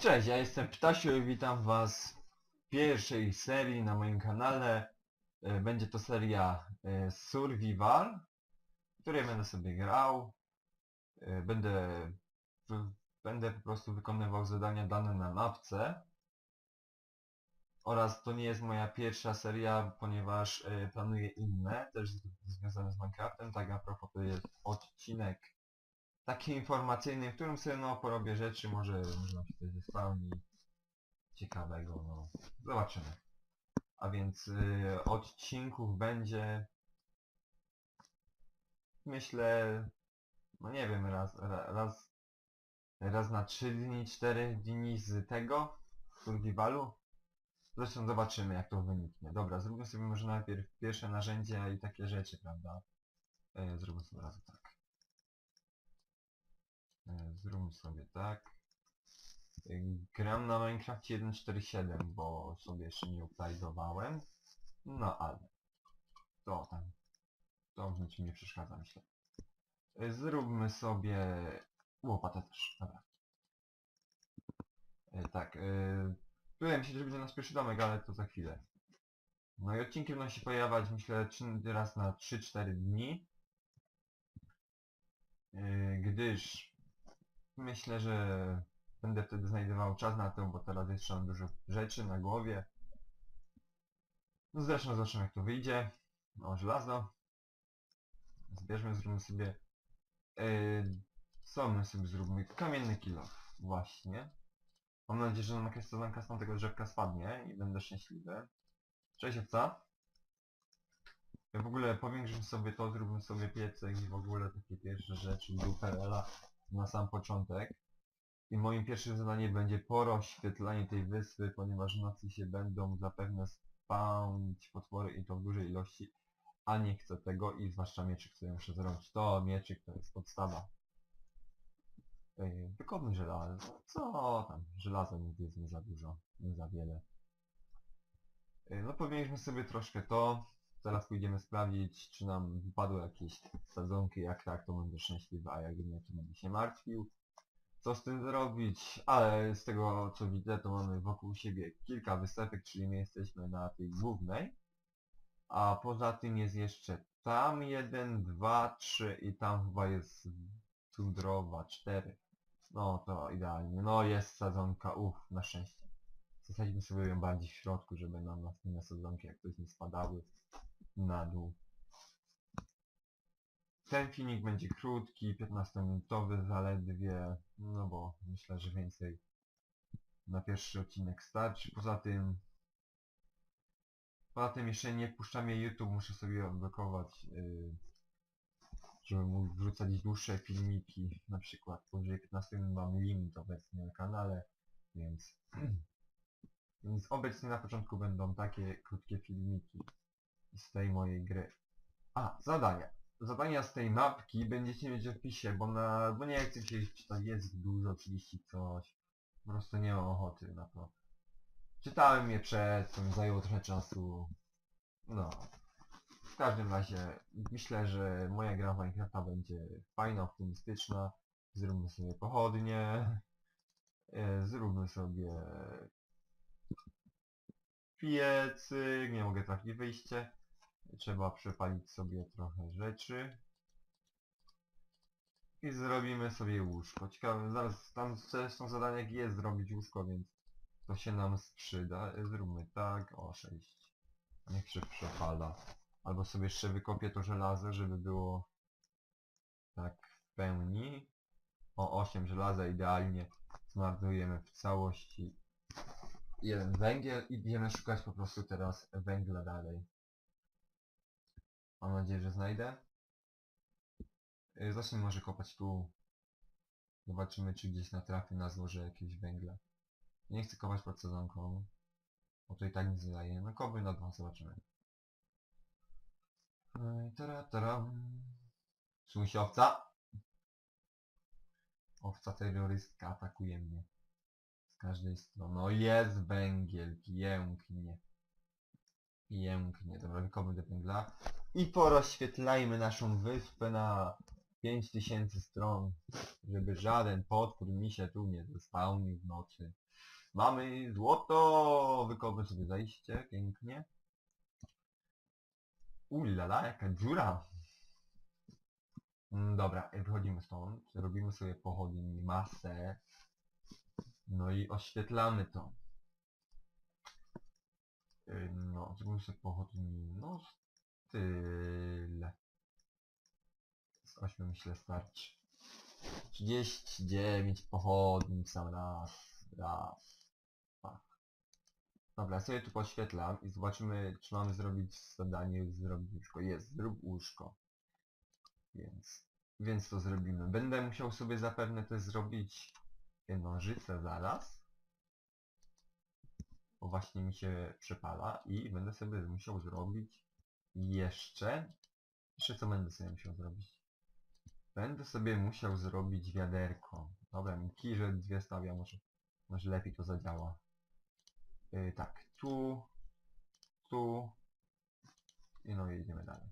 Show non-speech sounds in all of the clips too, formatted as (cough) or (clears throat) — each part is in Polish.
Cześć, ja jestem Ptasiu i witam was w pierwszej serii na moim kanale. E, Będzie to seria e, Survival, w której będę sobie grał. E, Będę, będę po prostu wykonywał zadania dane na mapce. Oraz to nie jest moja pierwsza seria, ponieważ planuję inne, też związane z Minecraftem. Tak a propos to jest odcinek taki informacyjny, w którym sobie no porobię rzeczy, może nam się coś zespełni ciekawego, no zobaczymy. A więc y, odcinków będzie myślę, no nie wiem, raz, ra, raz, raz na 3 dni, 4 dni z tego, survivalu. Zresztą zobaczymy jak to wyniknie. Dobra, zróbmy sobie może najpierw pierwsze narzędzia i takie rzeczy, prawda? E, zróbmy sobie razu tak. E, Zróbmy sobie tak. E, Gram na Minecrafcie 1.4.7, bo sobie jeszcze nie update'owałem. No ale... To tam... To w niczym nie przeszkadza, myślę. E, Zróbmy sobie... Łopatę też, dobra. Tak, yy... Mi się, że będzie nasz pierwszy domek, ale to za chwilę. No i odcinki będą się pojawiać, myślę, raz na 3-4 dni. Gdyż myślę, że będę wtedy znajdował czas na to, bo teraz jeszcze mam dużo rzeczy na głowie. No zresztą zobaczymy jak to wyjdzie. O, żelazo. Zbierzmy, zróbmy sobie... Yy, co my sobie zróbmy? Kamienny kilo. Właśnie. Mam nadzieję, że nam jakaś z tamtego drzewka spadnie i będę szczęśliwy. Cześć owca. Ja w ogóle powiększmy sobie to, zróbmy sobie piecek i w ogóle takie pierwsze rzeczy do na sam początek. I moim pierwszym zadaniem będzie porozświetlanie tej wyspy, ponieważ nocy się będą zapewne spawnić potwory i to w dużej ilości, a nie chcę tego i zwłaszcza mieczyk, który muszę zrobić. To mieczyk to jest podstawa. Yy, żelazo. Co tam? Żelaza nigdy jest nie za dużo, nie za wiele. No powinniśmy sobie troszkę to. Teraz pójdziemy sprawdzić, czy nam wypadły jakieś sadzonki. Jak tak, to będę szczęśliwy, a jak nie, to będę się martwił. Co z tym zrobić? Ale z tego co widzę, to mamy wokół siebie kilka wysepek, czyli my jesteśmy na tej głównej. A poza tym jest jeszcze tam jeden, dwa, trzy i tam chyba jest tundrowa, cztery. No to idealnie. No jest sadzonka, uff, na szczęście. Zasadzimy sobie ją bardziej w środku, żeby nam następne sadzonki jak coś nie spadały na dół. Ten filmik będzie krótki, 15-minutowy zaledwie, no bo myślę, że więcej na pierwszy odcinek starczy. Poza tym poza tym jeszcze nie wpuszcza mnie YouTube, muszę sobie odblokować yy, żeby mógł wrzucać dłuższe filmiki, na przykład powyżej 15 minut mam limit obecnie na kanale, więc (clears throat) więc obecnie na początku będą takie krótkie filmiki z tej mojej gry. A, zadania. Zadania z tej mapki będziecie mieć w opisie, bo na... bo nie chcę się czytać, jest dużo, 30 coś. Po prostu nie mam ochoty na to. Czytałem je przed, to mi zajęło trochę czasu. No. W każdym razie myślę, że moja gra w Minecrafta będzie fajna, optymistyczna. Zróbmy sobie pochodnie. e, Zróbmy sobie piecyk, nie mogę trafić wyjście. Trzeba przepalić sobie trochę rzeczy. I zrobimy sobie łóżko. Ciekawe, zaraz tam zresztą zadaniach jest zrobić łóżko, więc to się nam sprzyda. Zróbmy tak, o 6. Niech się przepala. Albo sobie jeszcze wykopię to żelazo, żeby było tak w pełni. O 8 żelaza idealnie zmarnujemy w całości jeden węgiel i będziemy szukać po prostu teraz węgla dalej. Mam nadzieję, że znajdę. Yy, może kopać tu. Zobaczymy, czy gdzieś natrafię na złoże jakiegoś węgla. Nie chcę kopać pod sezonką, bo to i tak nic nie daje. No kopuj na dwa, zobaczymy. Yy, Tara. Czuł się owca? Owca terrorystka atakuje mnie. Z każdej strony. O jest węgiel, pięknie. Pięknie, dobra, wykopuj do węgla. I porozświetlajmy naszą wyspę na 5000 stron, żeby żaden potwór mi się tu nie zespałnił w nocy. Mamy złoto! Wykopmy sobie zejście, pięknie. Ulala, jaka dziura! Mm, Dobra, wychodzimy stąd, robimy sobie pochodni masę, no i oświetlamy to. No, zrobimy sobie pochodni, no tyle. Z 8 myślę starczy. 39 pochodni sam raz, raz, dwa. Dobra, ja sobie tu poświetlam i zobaczymy, czy mamy zrobić zadanie, zrobić łóżko. Jest, zrób łóżko. Więc, więc to zrobimy. Będę musiał sobie zapewne też zrobić nożyce zaraz. Bo właśnie mi się przepala i będę sobie musiał zrobić jeszcze... Jeszcze co będę sobie musiał zrobić? Będę sobie musiał zrobić wiaderko. Dobra, mi kirze dwie stawia, może, może lepiej to zadziała. Yy, tak, tu, tu i no i idziemy dalej.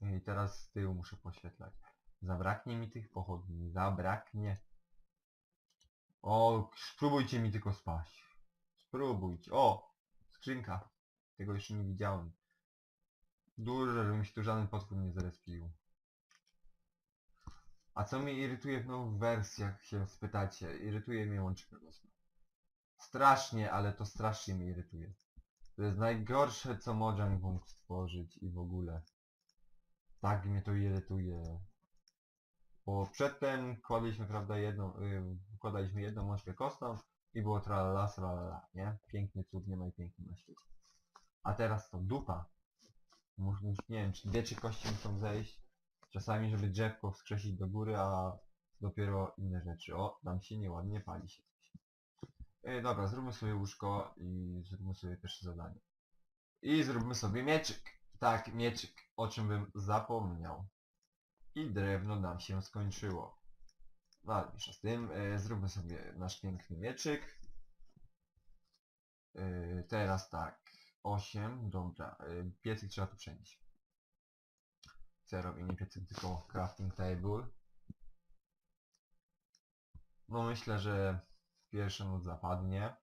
I teraz z tyłu muszę poświetlać. Zabraknie mi tych pochodni, zabraknie. O, spróbujcie mi tylko spaść. Spróbujcie. O, skrzynka. Tego jeszcze nie widziałem. Dużo, żeby mi się tu żaden potwór nie zarespił. A co mnie irytuje w nowych wersjach, się spytacie? Irytuje mnie łącznik radosny. Strasznie, ale to strasznie mnie irytuje. To jest najgorsze, co Mojang mógł stworzyć i w ogóle. Tak mnie to irytuje. Bo przedtem kładliśmy, prawda, jedną, yy, wkładaliśmy jedną mączkę kostną i było tralala, tralala, nie? Piękny cud, nie ma i piękny na świecie. A teraz to dupa. Mus, mus, nie wiem, czy dwie czy kości muszą zejść. Czasami, żeby drzewko wskrzesić do góry, a dopiero inne rzeczy. O, tam się nieładnie pali się coś. Yy, dobra, zróbmy sobie łóżko i zróbmy sobie pierwsze zadanie. I zróbmy sobie mieczyk. Tak, mieczyk, o czym bym zapomniał. I drewno nam się skończyło. No z tym, e, zróbmy sobie nasz piękny mieczyk. E, teraz tak, 8, dobra, e, piecyk trzeba tu przenieść. Co robię, nie piecyk, tylko crafting table. No myślę, że pierwsza noc zapadnie.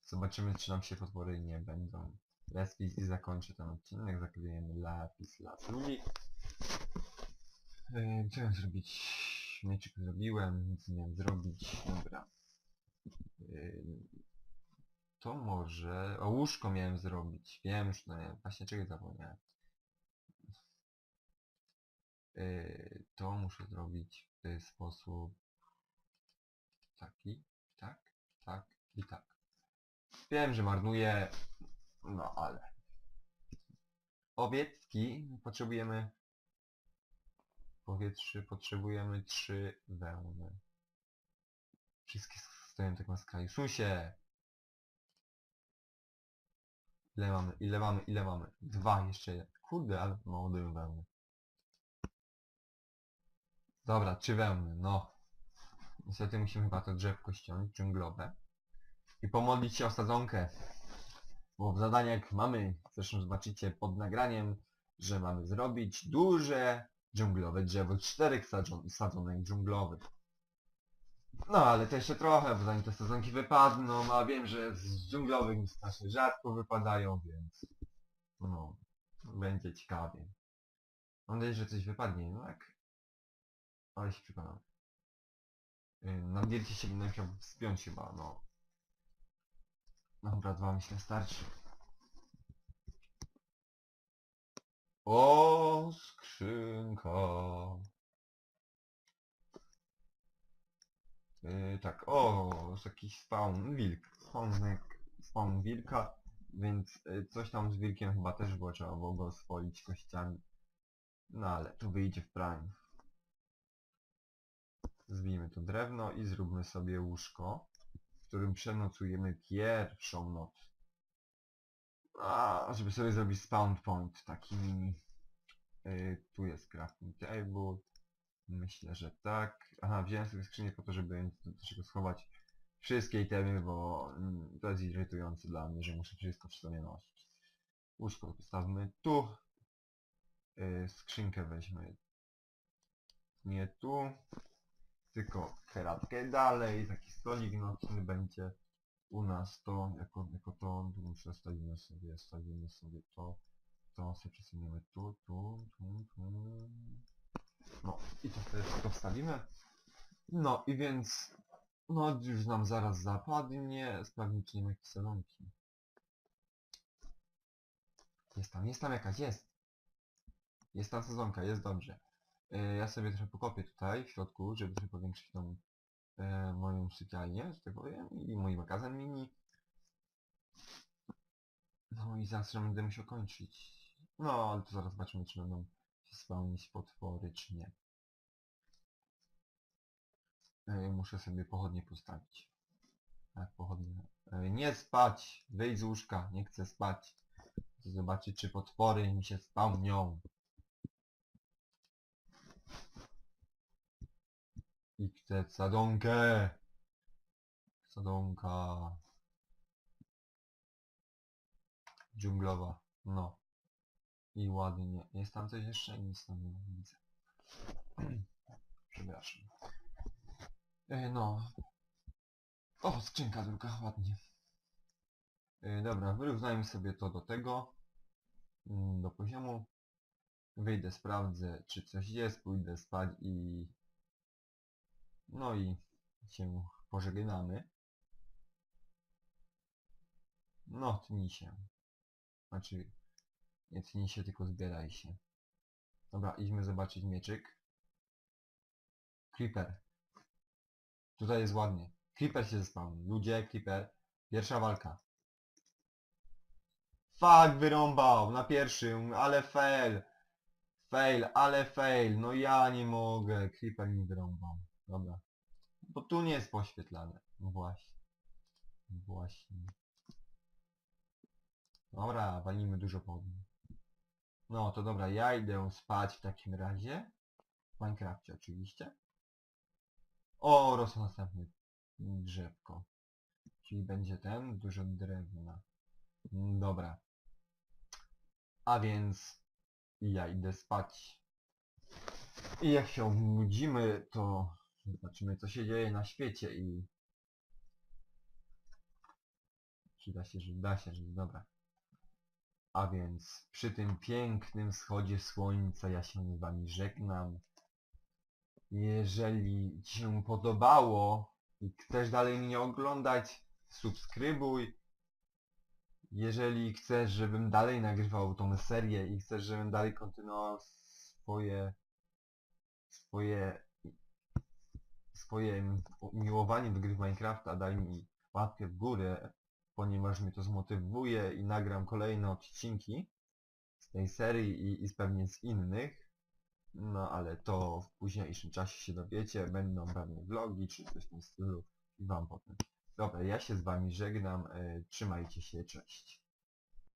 Zobaczymy, czy nam się potwory nie będą respić i zakończę ten odcinek. Zaklejemy lapis lazuli. Co miałem zrobić? Mieczyk zrobiłem, nic nie miałem zrobić. Dobra. Yy, to może... O, łóżko miałem zrobić. Wiem już, no nie, właśnie czego zapomniałem. Yy, to muszę zrobić w ten sposób. Taki, tak, tak i tak. Wiem, że marnuję, no ale... Owiecki potrzebujemy powietrzu potrzebujemy trzy wełny. Wszystkie stoją tak na skraju. Susie! Ile mamy, ile mamy, ile mamy? Dwa jeszcze. Kurde, ale mało dałem wełny. Dobra, trzy wełny, no. Niestety musimy chyba to drzewko ściąć, dżunglowe. I pomodlić się o sadzonkę. Bo w zadaniach mamy, zresztą zobaczycie pod nagraniem, że mamy zrobić duże dżunglowe drzewo, czterech sadzon, sadzonek dżunglowych. No ale to jeszcze trochę, bo zanim te sadzonki wypadną, a wiem, że z dżunglowych strasznie rzadko wypadają, więc no, będzie ciekawie. Mam nadzieję, że coś wypadnie, no jak... Ale się przekonam. Yy, Na diecie się będę musiał wspiąć chyba, no. Dobra, dwa myślę starczy. O, skrzynka. Yy, tak, o, jest jakiś spawn wilk. Spawnek, spawn wilka, więc yy, coś tam z wilkiem chyba też było, trzeba było go oswoić kościami. No ale tu wyjdzie w prime. Zwijmy to drewno i zróbmy sobie łóżko, w którym przenocujemy pierwszą noc. A, żeby sobie zrobić spawn point, taki mini. Yy, tu jest crafting table. Myślę, że tak. Aha, wziąłem sobie skrzynię po to, żeby do czego schować wszystkie itemy, bo mm, to jest irytujące dla mnie, że muszę wszystko przy sobie nosić. Łóżko postawmy tu. y, skrzynkę weźmy. Nie tu, tylko keratkę dalej, taki stolik nocny będzie u nas to, jako, jako to, tu przestawimy sobie, stawimy sobie to, to sobie przesuniemy tu, tu, tu, tu. No i to to wstawimy. No i więc, no już nam zaraz zapadnie, sprawdzić czy nie ma jakiejś salonki. Jest tam, jest tam jakaś, jest. Jest tam sezonka, jest dobrze. E, Ja sobie trochę pokopię tutaj w środku, żeby trochę powiększyć tą e, moją sypialnię, że tak powiem, i mój magazyn mini. No i zaraz że będę musiał kończyć. No, ale to zaraz zobaczymy, czy będą się spełnić potwory, czy nie. E, muszę sobie pochodnie postawić. Tak, pochodnie. E, nie spać! Wyjdź z łóżka, nie chcę spać. Zobaczyć, czy potwory mi się spełnią. I chcę sadzonkę. Sadzonka. Dżunglowa. No. I ładnie. Jest tam coś jeszcze? Nic tam nie widzę. (clears throat) Przepraszam. E, no. O, skrzynka druga, ładnie. E, dobra, wyrównajmy sobie to do tego. mm, Do poziomu. Wyjdę, sprawdzę, czy coś jest, pójdę spać i... No i się pożegnamy. No, tnij się. Znaczy, nie tnij się, tylko zbieraj się. Dobra, idźmy zobaczyć mieczyk. Creeper. Tutaj jest ładnie. Creeper się zespał. Ludzie, Creeper. Pierwsza walka. Fuck, wyrąbał na pierwszym, ale fail. Fail, ale fail. No ja nie mogę. Creeper mi wyrąbał. Dobra. Bo tu nie jest poświetlane. No właśnie. Właśnie. Dobra, walimy dużo podni. No to dobra, ja idę spać w takim razie. W Minecrafcie oczywiście. O, rosło następne drzewko. Czyli będzie ten, dużo drewna. Dobra. A więc ja idę spać. I jak się obudzimy, to zobaczymy co się dzieje na świecie i... Czy da się żyć? Da się żyć, dobra. A więc przy tym pięknym wschodzie słońca ja się z wami żegnam. Jeżeli Ci się podobało i chcesz dalej mnie oglądać, subskrybuj. Jeżeli chcesz, żebym dalej nagrywał tą serię i chcesz, żebym dalej kontynuował swoje swoje swoje miłowanie do gry w Minecrafta, daj mi łapkę w górę, ponieważ mnie to zmotywuje i nagram kolejne odcinki z tej serii i, i pewnie z innych. No ale to w późniejszym czasie się dowiecie, będą pewnie vlogi czy coś w tym stylu i wam potem. Dobra, ja się z wami żegnam, e, trzymajcie się, cześć.